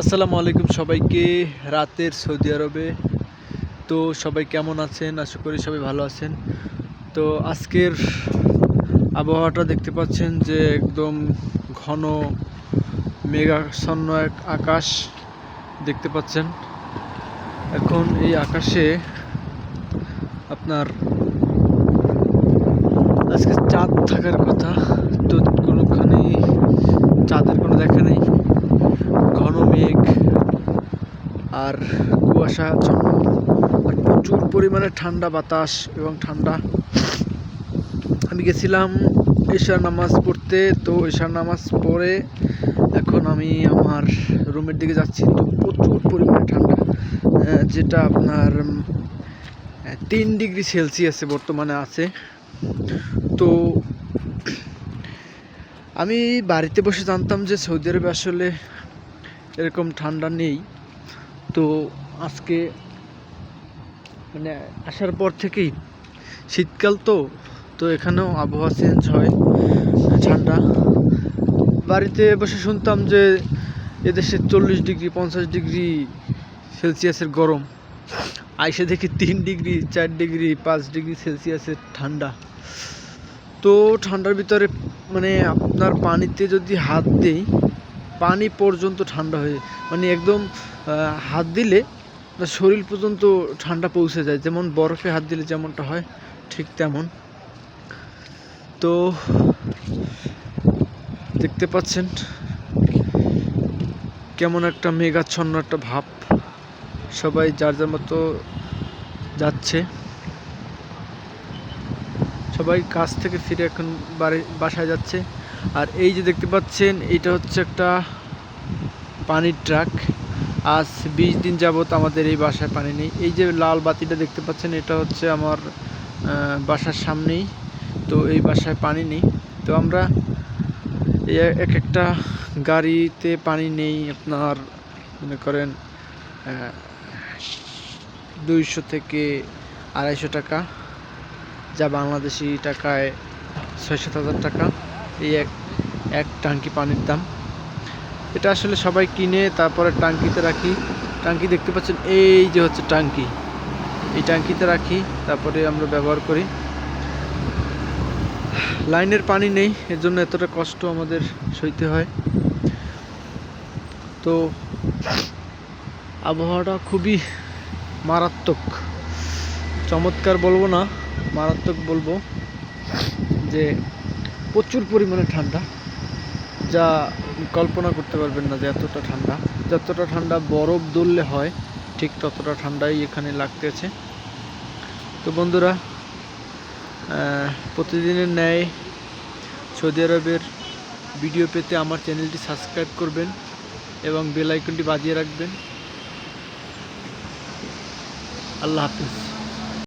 আসসালামু আলাইকুম সবাইকে, রাতের সৌদি আরবে। তো সবাই কেমন আছেন? আশা করি সবাই ভালো আছেন। তো আজকের আবহাওয়াটা দেখতে পাচ্ছেন যে একদম ঘন, মেঘাচ্ছন্ন এক আকাশ দেখতে পাচ্ছেন। এখন এই আকাশে আপনার আজকে চাঁদ থাকার কথা তো কোনোখানে চাঁদের কোনো দেখা নেই ঘন মেঘ আর কুয়াশাচ্ছন্ন আর প্রচুর পরিমাণে ঠান্ডা বাতাস এবং ঠান্ডা। আমি গেছিলাম ঈশার নামাজ পড়তে, তো ঈশার নামাজ পড়ে এখন আমি আমার রুমের দিকে যাচ্ছি। তো প্রচুর পরিমাণে ঠান্ডা যেটা আপনার তিন ডিগ্রি সেলসিয়াসে বর্তমানে আছে। তো আমি বাড়িতে বসে জানতাম যে সৌদি আরবে আসলে এরকম ঠান্ডা নেই। তো আজকে মানে আসার পর থেকেই শীতকাল তো তো এখানেও আবহাওয়া চেঞ্জ হয়, ঠান্ডা। বাড়িতে বসে শুনতাম যে এদেশে চল্লিশ ডিগ্রি, পঞ্চাশ ডিগ্রি সেলসিয়াসের গরম। আইসে দেখি তিন ডিগ্রি, চার ডিগ্রি, পাঁচ ডিগ্রি সেলসিয়াসের ঠান্ডা। তো ঠান্ডার ভিতরে মানে আপনার পানিতে যদি হাত দেই পানি পর্যন্ত ঠান্ডা হয়ে মানে একদম হাত দিলে শরীর পর্যন্ত ঠান্ডা পৌঁছে যায়। যেমন বরফে হাত দিলে যেমনটা হয়, ঠিক তেমন। তো, দেখতে পাচ্ছেন, কেমন একটা মেঘাচ্ছন্ন একটা ভাব সবাই যার যার মতো যাচ্ছে। সবাই কাজ থেকে ফিরে এখন বাড়ি, বাসায় যাচ্ছে। আর এই যে দেখতে পাচ্ছেন, এটা হচ্ছে একটা পানির ট্রাক। আজ বিশ দিন যাবত আমাদের এই বাসায় পানি নেই। এই যে লাল বাতিটা দেখতে পাচ্ছেন, এটা হচ্ছে আমার বাসার সামনেই। তো এই বাসায় পানি নেই। তো আমরা এক একটা গাড়িতে পানি নেই। আপনার মনে করেন দুইশো থেকে আড়াইশো টাকা, যা বাংলাদেশি টাকায় ছয় সাত হাজার টাকা। এই এক এক টাঙ্কি পানির দাম। এটা আসলে সবাই কিনে, তারপরে টাঙ্কিতে রাখি। টাঙ্কি দেখতে পাচ্ছেন, এই যে হচ্ছে টাঙ্কি। এই টাঙ্কিতে রাখি, তারপরে আমরা ব্যবহার করি। লাইনের পানি নেই এর জন্য এতটা কষ্ট আমাদের সইতে হয়। তো আবহাওয়াটা খুবই মারাত্মক। চমৎকার বলব না, মারাত্মক বলব যে প্রচুর পরিমাণে ঠান্ডা, যা কল্পনা করতে পারবেন না যে এতটা ঠান্ডা। যতটা ঠান্ডা বরফ দললে হয়, ঠিক ততটা ঠান্ডাই এখানে লাগতেছে তো বন্ধুরা প্রতিদিনের ন্যায় সৌদি আরবের ভিডিও পেতে আমার চ্যানেলটি সাবস্ক্রাইব করবেন এবং বেল আইকনটি বাজিয়ে রাখবেন। আল্লাহ হাফিজ।